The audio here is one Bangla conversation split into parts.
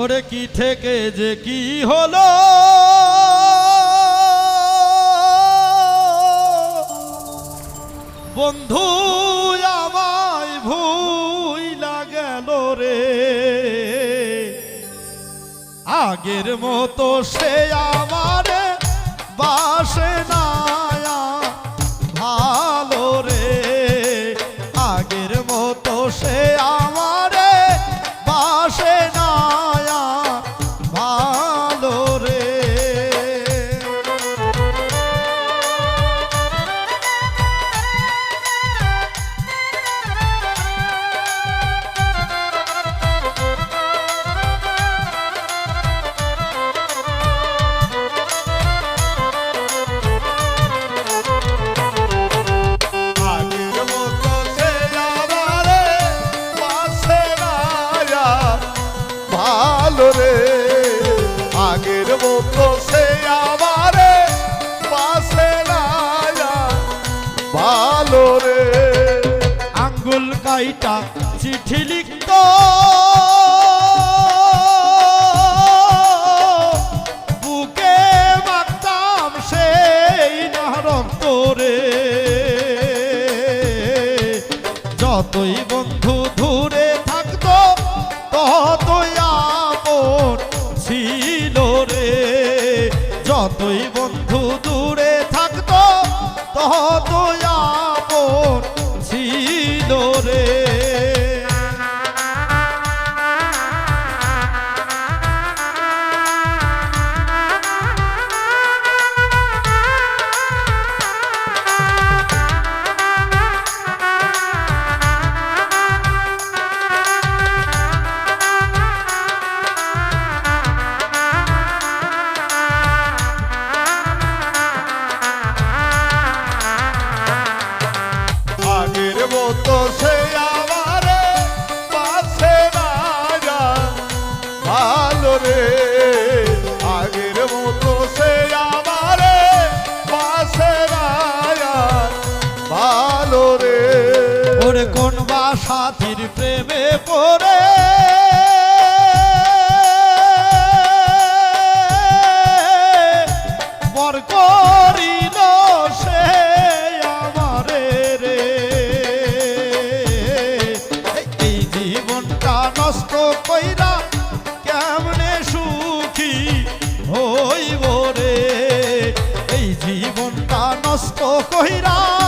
ওরে কি থেকে যে কি হলো? বন্ধু, আমায় ভুইলা গেল রে। আগের মতো সে আমার বাসে না ভালো রে। আগের মতো সে আমার আগের সে আমারে পাশে ভালো রে। আঙ্গুল কাইটা চিঠি লিখত। বুকে মাখতাম সেই নারক্ত রে। যতই আপন ছিল রে। আগের মতো সে আমার পাশে ভালো রে। ওরে কোন বা সাথীর প্রেমে পড়ে নষ্ট কইরা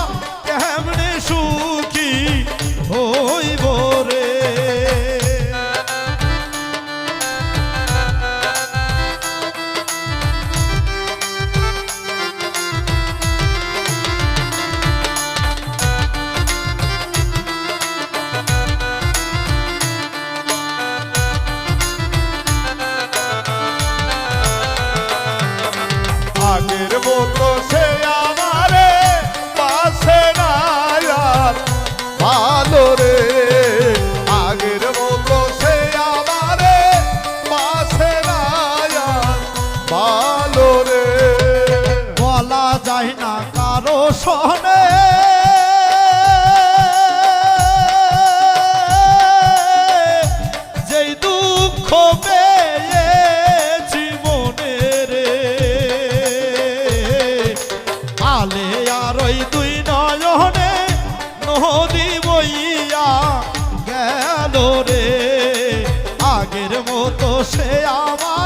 নয়নে নদী বইয়া গেল রে। আগের মতো সে আমার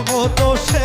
মতো সে